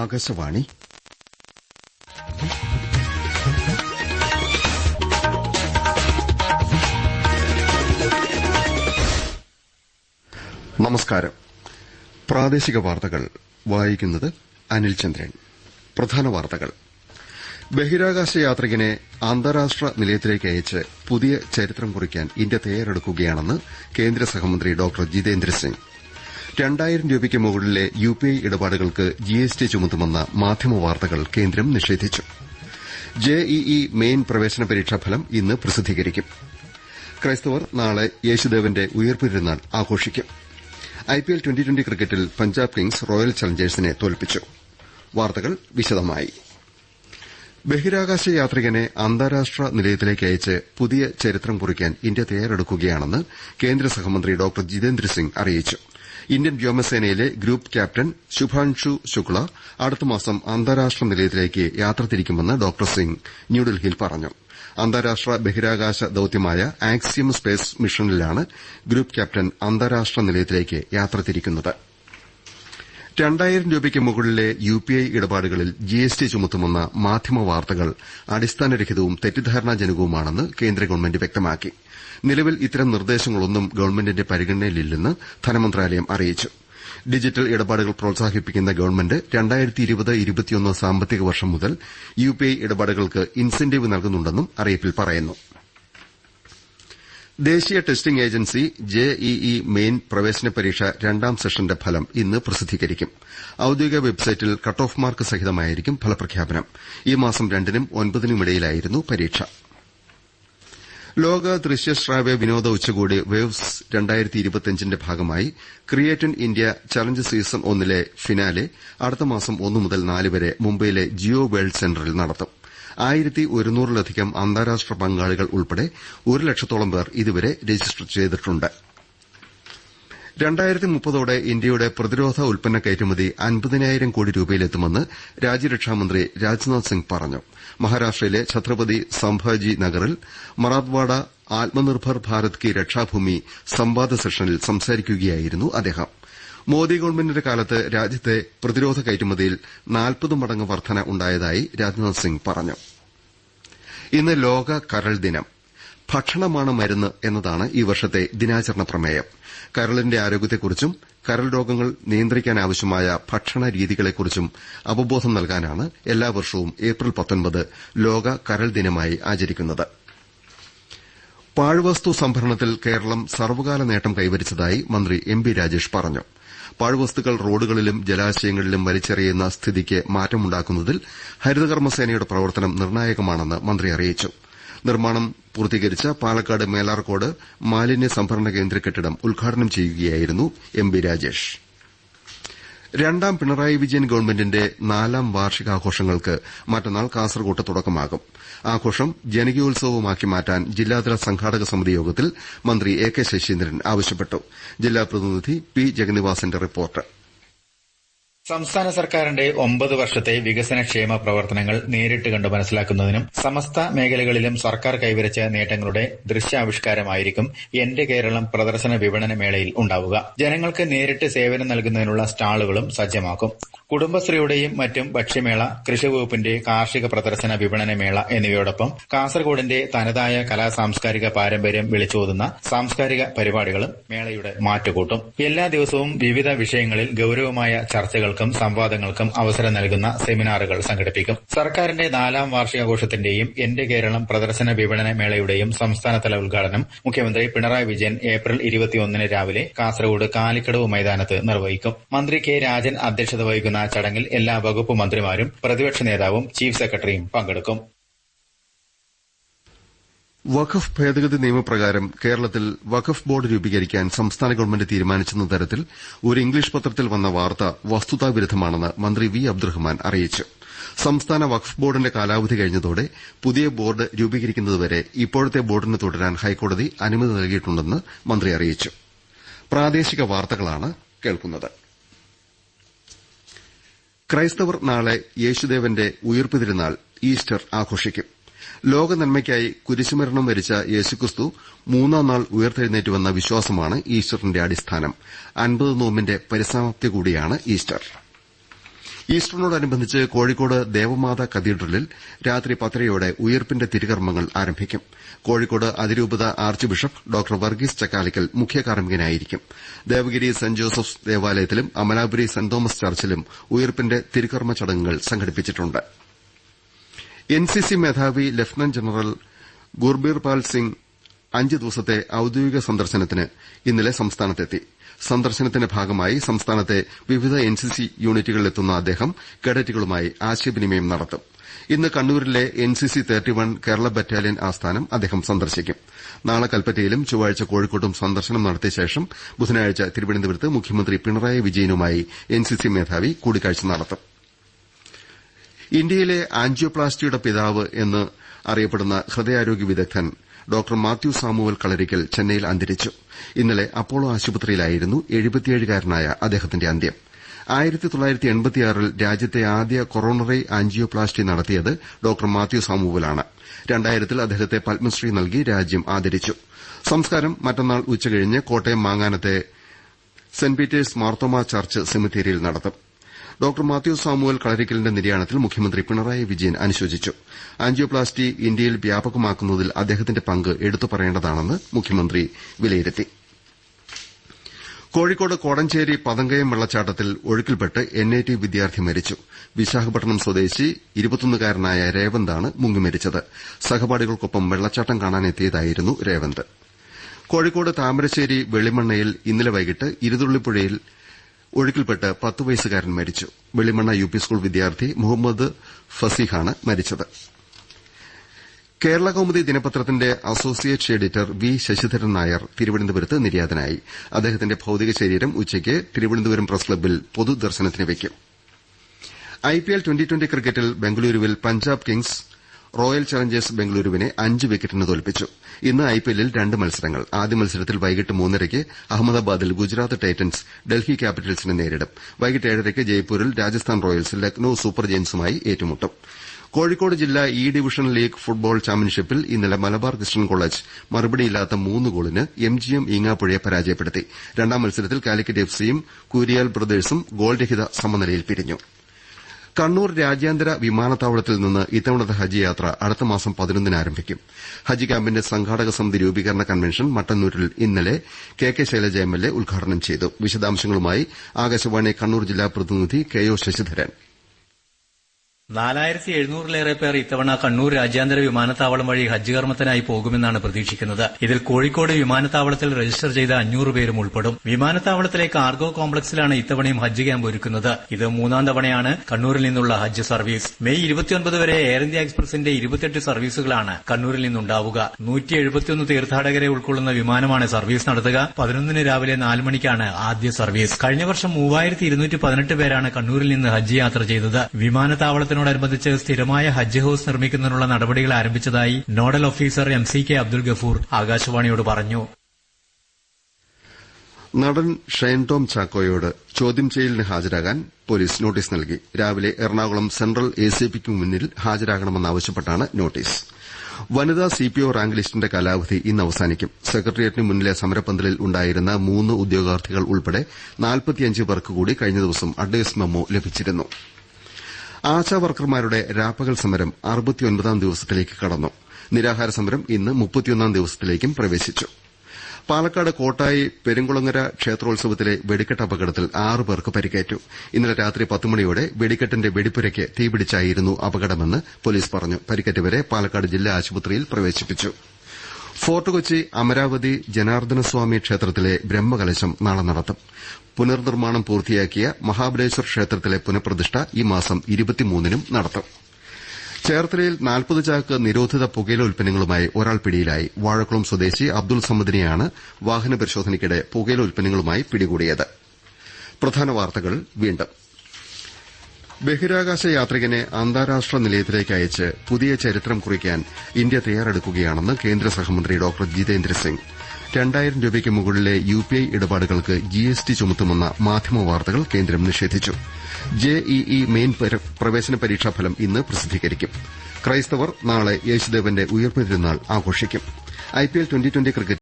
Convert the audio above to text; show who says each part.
Speaker 1: ആകാശവാണി നമസ്കാരം പ്രാദേശിക വാർത്തകൾ വായിക്കുന്നത് അനിൽ ചന്ദ്രൻ പ്രധാന വാർത്തകൾ ബഹിരാകാശ യാത്രികനെ അന്താരാഷ്ട്ര നിലയത്തിലേക്ക് അയച്ച് പുതിയ ചരിത്രം കുറിക്കാൻ ഇന്ത്യ തയ്യാറെടുക്കുകയാണെന്ന് കേന്ദ്ര സഹമന്ത്രി ഡോക്ടർ ജിതേന്ദ്രസിംഗ് രണ്ടായിരം രൂപയ്ക്ക് മുകളിലെ യുപിഐ ഇടപാടുകൾക്ക് ജിഎസ്ടി ചുമത്തുമെന്ന മാധ്യമ വാർത്തകൾ കേന്ദ്രം നിഷേധിച്ചു ജെഇഇ മെയിൻ പ്രവേശന പരീക്ഷാഫലം ഇന്ന് പ്രസിദ്ധീകരിക്കും ക്രൈസ്തവർ നാളെ യേശുദേവന്റെ ഉയർപ്പിരുന്നാൾ ആഘോഷിക്കും ഐപിഎൽ ട്വന്റി ട്വന്റി ക്രിക്കറ്റിൽ പഞ്ചാബ് കിങ്സ് റോയൽ ചലഞ്ചേഴ്സിനെ തോൽപ്പിച്ചു വാർത്തകൾ വിശദമായി ബഹിരാകാശ യാത്രികനെ അന്താരാഷ്ട്ര നിലയത്തിലേക്ക് അയച്ച് പുതിയ ചരിത്രം കുറിക്കാൻ ഇന്ത്യ തയ്യാറെടുക്കുകയാണെന്ന് കേന്ദ്ര സഹമന്ത്രി ഡോക്ടർ ജിതേന്ദ്ര സിംഗ് അറിയിച്ചു ഇന്ത്യൻ വ്യോമസേനയിലെ ഗ്രൂപ്പ് ക്യാപ്റ്റൻ ശുഭാൻഷു ശുക്ല അടുത്തമാസം അന്താരാഷ്ട്ര നിലയത്തിലേക്ക് യാത്ര തിരിക്കുമെന്ന് ഡോക്ടർ സിംഗ് ന്യൂഡൽഹിയിൽ പറഞ്ഞു അന്താരാഷ്ട്ര ബഹിരാകാശ ദൌത്യമായ ആക്സിയം സ്പേസ് മിഷനിലാണ് ഗ്രൂപ്പ് ക്യാപ്റ്റൻ അന്താരാഷ്ട്ര നിലയത്തിലേക്ക് യാത്ര തിരിക്കുന്നത് രണ്ടായിരം രൂപയ്ക്ക് മുകളിലെ യുപിഐ ഇടപാടുകളിൽ ജിഎസ്ടി ചുമത്തുമെന്ന മാധ്യമ വാർത്തകൾ അടിസ്ഥാനരഹിതവും തെറ്റിദ്ധാരണാജനകവുമാണെന്ന് കേന്ദ്ര ഗവൺമെന്റ് വ്യക്തമാക്കി നിലവിൽ ഇത്തരം നിർദ്ദേശങ്ങളൊന്നും ഗവൺമെന്റിന്റെ പരിഗണനയിലില്ലെന്ന് ധനമന്ത്രാലയം അറിയിച്ചു ഡിജിറ്റൽ ഇടപാടുകൾ പ്രോത്സാഹിപ്പിക്കുന്ന ഗവൺമെന്റ് രണ്ടായിരത്തി സാമ്പത്തിക വർഷം മുതൽ യുപിഐ ഇടപാടുകൾക്ക് ഇൻസെന്റീവ് നൽകുന്നുണ്ടെന്നും അറിയിപ്പിൽ പറയുന്നുണ്ട് ദേശീയ ടെസ്റ്റിംഗ് ഏജൻസി ജെഇഇ മെയിൻ പ്രവേശന പരീക്ഷ രണ്ടാം സെഷന്റെ ഫലം ഇന്ന് പ്രസിദ്ധീകരിക്കും ഔദ്യോഗിക വെബ്സൈറ്റിൽ കട്ട് ഓഫ് മാർക്ക് സഹിതമായിരിക്കും ഫലപ്രഖ്യാപനം ഈ മാസം രണ്ടിനും ഒൻപതിനുമിടയിലായിരുന്നു പരീക്ഷ ലോക ദൃശ്യ ശ്രാവ്യ വിനോദ ഉച്ചകോടി വേവ്സ് ന്റെ ഭാഗമായി create in India challenge season ഒന്നിലെ ഫിനാലെ അടുത്ത മാസം ഒന്നു മുതൽ നാല് വരെ മുംബൈയിലെ ജിയോ വേൾഡ് സെന്ററിൽ നടത്തും ആയിരത്തി ഒരുന്നൂറിലധികം അന്താരാഷ്ട്ര പങ്കാളികൾ ഉൾപ്പെടെ ഒരു ലക്ഷത്തോളം പേർ ഇതുവരെ രജിസ്റ്റർ ചെയ്തിട്ടുണ്ട് രണ്ടായിരത്തി മുപ്പതോടെ ഇന്ത്യയുടെ പ്രതിരോധ ഉൽപ്പന്ന കയറ്റുമതി അൻപതിനായിരം കോടി രൂപയിലെത്തുമെന്ന് രാജ്യരക്ഷാമന്ത്രി രാജ്നാഥ് സിംഗ് പറഞ്ഞു മഹാരാഷ്ട്രയിലെ ഛത്രപതി സംഭാജി നഗറിൽ മറാത്വാഡ ആത്മനിർഭർ ഭാരത് കി രക്ഷാഭൂമി സംവാദ സെഷനിൽ സംസാരിക്കുകയായിരുന്നു അദ്ദേഹം മോദി ഗവൺമെന്റിന്റെ കാലത്ത് രാജ്യത്തെ പ്രതിരോധ കയറ്റുമതിയിൽ നാൽപ്പത് മടങ്ങ് വർധന ഉണ്ടായതായി രാജ്നാഥ് സിംഗ് പറഞ്ഞു ഇന്ന് ലോക കരൾ ദിനം ഭക്ഷണമാണ് മരുന്ന് എന്നതാണ് ഈ വർഷത്തെ ദിനാചരണ പ്രമേയം കരളിന്റെ ആരോഗ്യത്തെക്കുറിച്ചും കരൾ രോഗങ്ങൾ നിയന്ത്രിക്കാനാവശ്യമായ ഭക്ഷണ രീതികളെക്കുറിച്ചും അവബോധം നൽകാനാണ് എല്ലാ വർഷവും ഏപ്രിൽ ലോക കരൾ ദിനമായി ആചരിക്കുന്നത് പാഴ്വസ്തു സംഭരണത്തിൽ കേരളം സർവകാല നേട്ടം കൈവരിച്ചതായി മന്ത്രി എം രാജേഷ് പറഞ്ഞു പാഴ്വസ്തുക്കൾ റോഡുകളിലും ജലാശയങ്ങളിലും വലിച്ചെറിയുന്ന സ്ഥിതിക്ക് മാറ്റമുണ്ടാക്കുന്നതിൽ ഹരിതകർമ്മസേനയുടെ പ്രവർത്തനം നിർണായകമാണെന്ന് മന്ത്രി അറിയിച്ചു നിർമ്മാണം പൂർത്തീകരിച്ച പാലക്കാട് മേലാർക്കോട് മാലിന്യ സംഭരണ കേന്ദ്ര കെട്ടിടം ഉദ്ഘാടനം ചെയ്യുകയായിരുന്നു എം ബി രാജേഷ് രണ്ടാം പിണറായി വിജയൻ ഗവൺമെന്റിന്റെ നാലാം വാർഷികാഘോഷങ്ങൾക്ക് മറ്റന്നാൾ കാസർകോട്ട് തുടക്കമാകും ആഘോഷം ജനകീയോത്സവമാക്കി മാറ്റാൻ ജില്ലാതല സംഘാടക സമിതി യോഗത്തിൽ മന്ത്രി എ കെ ശശീന്ദ്രൻ ആവശ്യപ്പെട്ടു ജില്ലാ പ്രതിനിധി പി ജഗന്നിവാസന്റെ റിപ്പോർട്ട്
Speaker 2: സംസ്ഥാന സർക്കാരിന്റെ ഒമ്പത് വർഷത്തെ വികസനക്ഷേമ പ്രവർത്തനങ്ങൾ നേരിട്ട് കണ്ട് മനസ്സിലാക്കുന്നതിനും സമസ്ത മേഖലകളിലും സർക്കാർ കൈവരിച്ച നേട്ടങ്ങളുടെ ദൃശ്യാവിഷ്കാരമായിരിക്കും എന്റെ കേരളം പ്രദർശന വിപണന മേളയിൽ ഉണ്ടാവുക ജനങ്ങൾക്ക് നേരിട്ട് സേവനം നൽകുന്നതിനുള്ള സ്റ്റാളുകളും സജ്ജമാക്കും കുടുംബശ്രീയുടെയും മറ്റും ഭക്ഷ്യമേള കൃഷിവകുപ്പിന്റെ കാർഷിക പ്രദർശന വിപണന മേള എന്നിവയോടൊപ്പം കാസർഗോഡിന്റെ തനതായ കലാ സാംസ്കാരിക പാരമ്പര്യം വിളിച്ചോതുന്ന സാംസ്കാരിക പരിപാടികളും മേളയുടെ മാറ്റുകൂട്ടും എല്ലാ ദിവസവും വിവിധ വിഷയങ്ങളിൽ ഗൌരവമായ ചർച്ചകൾക്കും സംവാദങ്ങൾക്കും അവസരം നൽകുന്ന സെമിനാറുകൾ സംഘടിപ്പിക്കും സർക്കാരിന്റെ നാലാം വാർഷികാഘോഷത്തിന്റെയും എന്റെ കേരളം പ്രദർശന വിപണന മേളയുടെയും സംസ്ഥാനതല ഉദ്ഘാടനം മുഖ്യമന്ത്രി പിണറായി വിജയൻ ഏപ്രിൽ ഇരുപത്തിയൊന്നിന് രാവിലെ കാസർഗോഡ് കാലിക്കടവ് മൈതാനത്ത് നിർവഹിക്കും മന്ത്രി കെ രാജൻ അധ്യക്ഷത വഹിക്കുന്ന നടക്കുന്ന ചടങ്ങിൽ എല്ലാ വകുപ്പ് മന്ത്രിമാരും പ്രതിപക്ഷ നേതാവും ചീഫ് സെക്രട്ടറിയും പങ്കെടുക്കും
Speaker 1: വഖഫ് ഭേദഗതി നിയമപ്രകാരം കേരളത്തിൽ വഖഫ് ബോർഡ് രൂപീകരിക്കാൻ സംസ്ഥാന ഗവൺമെന്റ് തീരുമാനിച്ചെന്ന തരത്തിൽ ഒരു ഇംഗ്ലീഷ് പത്രത്തിൽ വന്ന വാർത്ത വസ്തുതാവിരുദ്ധമാണെന്ന് മന്ത്രി വി അബ്ദുറഹ്മാൻ അറിയിച്ചു സംസ്ഥാന വഖഫ് ബോർഡിന്റെ കാലാവധി കഴിഞ്ഞതോടെ പുതിയ ബോർഡ് രൂപീകരിക്കുന്നതുവരെ ഇപ്പോഴത്തെ ബോർഡിന് തുടരാൻ ഹൈക്കോടതി അനുമതി നൽകിയിട്ടുണ്ടെന്ന് മന്ത്രി അറിയിച്ചു പ്രാദേശിക വാർത്തകളാണ് കേൾക്കുന്നത് ക്രൈസ്തവർ നാളെ യേശുദേവന്റെ ഉയർപ്പ് തിരുനാൾ ഈസ്റ്റർ ആഘോഷിക്കും ലോക നന്മയ്ക്കായി കുരിശുമരണം വരിച്ച യേശുക്രിസ്തു മൂന്നാം നാൾ ഉയർത്തെഴുന്നേറ്റുവെന്ന വിശ്വാസമാണ് ഈസ്റ്ററിന്റെ അടിസ്ഥാനം അൻപത് നോമ്പിന്റെ പരിസമാപ്തി കൂടിയാണ് ഈസ്റ്റർ ഈസ്റ്ററിനോടനുബന്ധിച്ച് കോഴിക്കോട് ദേവമാതാ കത്തീഡ്രലിൽ രാത്രി പത്തരയോടെ ഉയിർപ്പിന്റെ തിരുകർമ്മങ്ങൾ ആരംഭിക്കും കോഴിക്കോട് അതിരൂപത ആർച്ച് ബിഷപ്പ് ഡോക്ടർ വർഗീസ് ചക്കാലിക്കൽ മുഖ്യ ദേവഗിരി സെന്റ് ജോസഫ്സ് ദേവാലയത്തിലും അമലാപുരി സെന്റ് തോമസ് ചർച്ചിലും ഉയിർപ്പിന്റെ തിരുകർമ്മ ചടങ്ങുകൾ സംഘടിപ്പിച്ചിട്ടുണ്ട് എൻസിസി മേധാവി ലഫ്റ്റനന്റ് ജനറൽ ഗുർബീർപാൽ സിംഗ് അഞ്ച് ദിവസത്തെ ഔദ്യോഗിക സന്ദർശനത്തിന് ഇന്നലെ സംസ്ഥാനത്തെത്തി സന്ദർശനത്തിന്റെ ഭാഗമായി സംസ്ഥാനത്തെ വിവിധ എൻസിസി യൂണിറ്റുകളിലെത്തുന്ന അദ്ദേഹം കേഡറ്റുകളുമായി ആശയവിനിമയം നടത്തും ഇന്ന് കണ്ണൂരിലെ എൻസിസി വൺ കേരള ബറ്റാലിയൻ ആസ്ഥാനം അദ്ദേഹം സന്ദർശിക്കും നാളെ കൽപ്പറ്റയിലും ചൊവ്വാഴ്ച കോഴിക്കോട്ടും സന്ദർശനം നടത്തിയ ശേഷം ബുധനാഴ്ച തിരുവനന്തപുരത്ത് മുഖ്യമന്ത്രി പിണറായി വിജയനുമായി എൻസിസി മേധാവി കൂടിക്കാഴ്ച നടത്തും ഇന്ത്യയിലെ ആൻജിയോപ്ലാസ്റ്റിയുടെ പിതാവ് എന്ന് അറിയപ്പെടുന്ന ഹൃദയാരോഗ്യ വിദഗ്ധൻ ഡോക്ടർ മാത്യു സാമുവൽ കളരിക്കൽ ചെന്നൈയിൽ അന്തരിച്ചു ഇന്നലെ അപ്പോളോ ആശുപത്രിയിലായിരുന്നു എഴുപത്തിയേഴുകാരനായ അദ്ദേഹത്തിന്റെ അന്ത്യം ആയിരത്തി തൊള്ളായിരത്തി എൺപത്തിയാറിൽ രാജ്യത്തെ ആദ്യ കൊറോണറി ആഞ്ചിയോപ്ലാസ്റ്റി നടത്തിയത് ഡോക്ടർ മാത്യു സാമുവലാണ് രണ്ടായിരത്തിൽ അദ്ദേഹത്തെ പത്മശ്രീ നൽകി രാജ്യം ആദരിച്ചു സംസ്കാരം മറ്റന്നാൾ ഉച്ചകഴിഞ്ഞ് കോട്ടയം മാങ്ങാനത്തെ സെന്റ് പീറ്റേഴ്സ് മാർത്തോമ ചർച്ച് സെമിത്തേരിയിൽ നടത്തും ഡോക്ടർ മാത്യു സാമുവൽ കളരിക്കലിന്റെ നിര്യാണത്തിൽ മുഖ്യമന്ത്രി പിണറായി വിജയൻ അനുശോചിച്ചു ആൻജിയോപ്ലാസ്റ്റി ഇന്ത്യയിൽ വ്യാപകമാക്കുന്നതിൽ അദ്ദേഹത്തിന്റെ പങ്ക് എടുത്തുപറയേണ്ടതാണെന്ന് മുഖ്യമന്ത്രി വിലയിരുത്തി കോഴിക്കോട് കോടഞ്ചേരി പതങ്കയം വെള്ളച്ചാട്ടത്തിൽ ഒഴുക്കിൽപ്പെട്ട് എൻ ഐ ടി വിദ്യാർത്ഥി മരിച്ചു വിശാഖപട്ടണം സ്വദേശി ഇരുപത്തൊന്നുകാരനായ രേവന്താണ് മുങ്ങിമരിച്ചത് സഹപാഠികൾക്കൊപ്പം വെള്ളച്ചാട്ടം കാണാനെത്തിയതായിരുന്നു രേവന്ത് കോഴിക്കോട് താമരശ്ശേരി വെളിമണ്ണയിൽ ഇന്നലെ വൈകിട്ട് ഇരുതുള്ളിപ്പുഴയിൽ ഒഴുക്കിൽപ്പെട്ട് പത്ത് വയസ്സുകാരൻ മരിച്ചു വെള്ളിമണ്ണ യു പി സ്കൂൾ വിദ്യാർത്ഥി മുഹമ്മദ് ഫസീഹാണ് മരിച്ചത് കേരള കൌമുദി ദിനപത്രത്തിന്റെ associate editor V Sasidharan Nair തിരുവനന്തപുരത്ത് നിര്യാതനായി അദ്ദേഹത്തിന്റെ ഭൌതിക ശരീരം ഉച്ചയ്ക്ക് തിരുവനന്തപുരം പ്രസ് ക്ലബ്ബിൽ പൊതുദർശനത്തിന് വയ്ക്കും ഐപിഎൽ ട്വന്റി ട്വന്റി ക്രിക്കറ്റിൽ ബംഗളൂരുവിൽ പഞ്ചാബ് കിങ്സ് റോയൽ ചലഞ്ചേഴ്സ് ബംഗളൂരുവിനെ അഞ്ച് വിക്കറ്റിന് തോൽപ്പിച്ചു ഇന്ന് ഐപിഎല്ലിൽ രണ്ട് മത്സരങ്ങൾ ആദ്യ മത്സരത്തിൽ വൈകിട്ട് മൂന്നരയ്ക്ക് അഹമ്മദാബാദിൽ ഗുജറാത്ത് ടൈറ്റൻസ് ഡൽഹി ക്യാപിറ്റൽസിനെ നേരിടും വൈകിട്ട് ഏഴരയ്ക്ക് ജയ്പൂരിൽ രാജസ്ഥാൻ റോയൽസ് ലക്നൌ സൂപ്പർ ജയൻസുമായി ഏറ്റുമുട്ടും കോഴിക്കോട് ജില്ലാ ഇ ഡിവിഷൻ ലീഗ് ഫുട്ബോൾ ചാമ്പ്യൻഷിപ്പിൽ ഇന്നലെ മലബാർ ക്രിസ്ത്യൻ കോളേജ് മറുപടിയില്ലാത്ത മൂന്ന് ഗോളിന് എംജിഎം ഈങ്ങാപ്പുഴയെ പരാജയപ്പെടുത്തി രണ്ടാം മത്സരത്തിൽ കാലിക്കറ്റ് എഫ്സിയും കുരിയാൽ ബ്രദേഴ്സും ഗോൾരഹിത സമനിലയിൽ പിരിഞ്ഞു കണ്ണൂർ രാജ്യാന്തര വിമാനത്താവളത്തിൽ നിന്ന് ഇത്തവണത്തെ ഹജ്ജ് യാത്ര അടുത്ത മാസം പതിനൊന്നിന് ആരംഭിക്കും ഹജ്ജ് ക്യാമ്പിന്റെ സംഘാടക സമിതി രൂപീകരണ കൺവെൻഷൻ മട്ടന്നൂരിൽ ഇന്നലെ K K Shailaja M L A ഉദ്ഘാടനം ചെയ്തു വിശദാംശങ്ങളുമായി ആകാശവാണി കണ്ണൂർ ജില്ലാ പ്രതിനിധി കെ ഒ ശശിധരൻ
Speaker 2: നാലായിരത്തി എഴുന്നൂറിലേറെ പേർ ഇത്തവണ കണ്ണൂർ രാജ്യാന്തര വിമാനത്താവളം വഴി ഹജ്ജ് കർമ്മത്തിനായി പോകുമെന്നാണ് പ്രതീക്ഷിക്കുന്നത് ഇതിൽ കോഴിക്കോട് വിമാനത്താവളത്തിൽ രജിസ്റ്റർ ചെയ്ത അഞ്ഞൂറ് പേരും ഉൾപ്പെടും വിമാനത്താവളത്തിലെ കാർഗോ കോംപ്ലക്സിലാണ് ഇത്തവണയും ഹജ്ജ് ക്യാമ്പ് ഒരുക്കുന്നത് ഇത് മൂന്നാം തവണയാണ് കണ്ണൂരിൽ നിന്നുള്ള ഹജ്ജ് സർവീസ് മെയ് ഇരുപത്തിയൊൻപത് വരെ എയർ ഇന്ത്യ എക്സ്പ്രസിന്റെ ഇരുപത്തിയെട്ട് സർവീസുകളാണ് കണ്ണൂരിൽ നിന്നുണ്ടാവുക നൂറ്റി എഴുപത്തിയൊന്ന് തീർത്ഥാടകരെ ഉൾക്കൊള്ളുന്ന വിമാനമാണ് സർവീസ് നടത്തുക പതിനൊന്നിന് രാവിലെ നാല് മണിക്കാണ് ആദ്യ സർവീസ് കഴിഞ്ഞ വർഷം മൂവായിരത്തി ഇരുന്നൂറ്റി പതിനെട്ട് പേരാണ് കണ്ണൂരിൽ നിന്ന് ഹജ്ജ് യാത്ര ചെയ്തത് വിമാനത്താവളത്തിൽ ഓണത്തോടനുബന്ധിച്ച് സ്ഥിരമായ ഹജ്ജ് ഹൌസ് നിർമ്മിക്കുന്നതിനുള്ള നടപടികൾ ആരംഭിച്ചതായി nodal officer M C K Abdul Gafoor ആകാശവാണിയോട് പറഞ്ഞു
Speaker 1: നടൻ ഷൈൻ ടോം ചാക്കോയോട് ചോദ്യം ചെയ്യലിന് ഹാജരാകാൻ പോലീസ് നോട്ടീസ് നൽകി രാവിലെ എറണാകുളം സെൻട്രൽ എ സി പിക്ക് മുന്നിൽ ഹാജരാകണമെന്നാവശ്യപ്പെട്ടാണ് നോട്ടീസ് വനിതാ സി പി ഒ റാങ്ക് ലിസ്റ്റിന്റെ കാലാവധി ഇന്ന് അവസാനിക്കും സെക്രട്ടേറിയറ്റിന് മുന്നിലെ സമരപ്പന്തലിൽ ഉണ്ടായിരുന്ന മൂന്ന് ഉദ്യോഗാർത്ഥികൾ ഉൾപ്പെടെ പേർക്ക് കൂടി കഴിഞ്ഞ ദിവസം അഡ്വൈസ് മെമ്മോ ലഭിച്ചിരുന്നു ആശാവർക്കർമാരുടെ രാപ്പകൽ സമരം അറുപത്തിയൊൻപതാം ദിവസത്തിലേക്ക് കടന്നു നിരാഹാര സമരം ഇന്ന് മുപ്പത്തിയൊന്നാം ദിവസത്തിലേക്കും പ്രവേശിച്ചു പാലക്കാട് കോട്ടായി പെരുങ്കുളങ്ങര ക്ഷേത്രോത്സവത്തിലെ വെടിക്കെട്ട് അപകടത്തിൽ ആറു പേർക്ക് പരിക്കേറ്റു ഇന്നലെ രാത്രി പത്തുമണിയോടെ വെടിക്കെട്ടിന്റെ വെടിപ്പുരയ്ക്ക് തീപിടിച്ചായിരുന്നു അപകടമെന്ന് പോലീസ് പറഞ്ഞു പരിക്കേറ്റവരെ പാലക്കാട് ജില്ലാ ആശുപത്രിയിൽ പ്രവേശിപ്പിച്ചു ഫോർട്ട് കൊച്ചി അമരാവതി ജനാർദ്ദനസ്വാമി ക്ഷേത്രത്തിലെ ബ്രഹ്മകലശം നാളെ നടത്തും പുനർനിർമ്മാണം പൂർത്തിയാക്കിയ മഹാബലേശ്വർ ക്ഷേത്രത്തിലെ പുനഃപ്രതിഷ്ഠ ഈ മാസം നും നടത്തും ചേർത്തലയിൽ നാൽപ്പത് ചാക്ക് നിരോധിത പുകയില ഉൽപ്പന്നങ്ങളുമായി ഒരാൾ പിടിയിലായി വാഴക്കുളം സ്വദേശി അബ്ദുൾ സമദിനെയാണ് വാഹന പരിശോധനയ്ക്കിടെ പുകയില ഉൽപ്പന്നങ്ങളുമായി പിടികൂടിയത് ബഹിരാകാശ യാത്രികനെ അന്താരാഷ്ട്ര നിലയത്തിലേക്ക് അയച്ച് പുതിയ ചരിത്രം കുറിക്കാൻ ഇന്ത്യ തയ്യാറെടുക്കുകയാണെന്ന് കേന്ദ്ര സഹമന്ത്രി ഡോക്ടർ ജിതേന്ദ്രസിംഗ് രണ്ടായിരം രൂപയ്ക്ക് മുകളിലെ യു പി ഐ ഇടപാടുകൾക്ക് ജി എസ് ടി ചുമത്തുമെന്ന മാധ്യമ വാർത്തകൾ കേന്ദ്രം നിഷേധിച്ചു ജെഇഇ മെയിൻ പ്രവേശന ഫലം ഇന്ന് പ്രസിദ്ധീകരിക്കും ക്രൈസ്തവർ നാളെ യേശുദേവന്റെ ഉയർപ്പ് തിരുനാൾ ആഘോഷിക്കും ഐപിഎൽ ട്വന്റി ട്വന്റി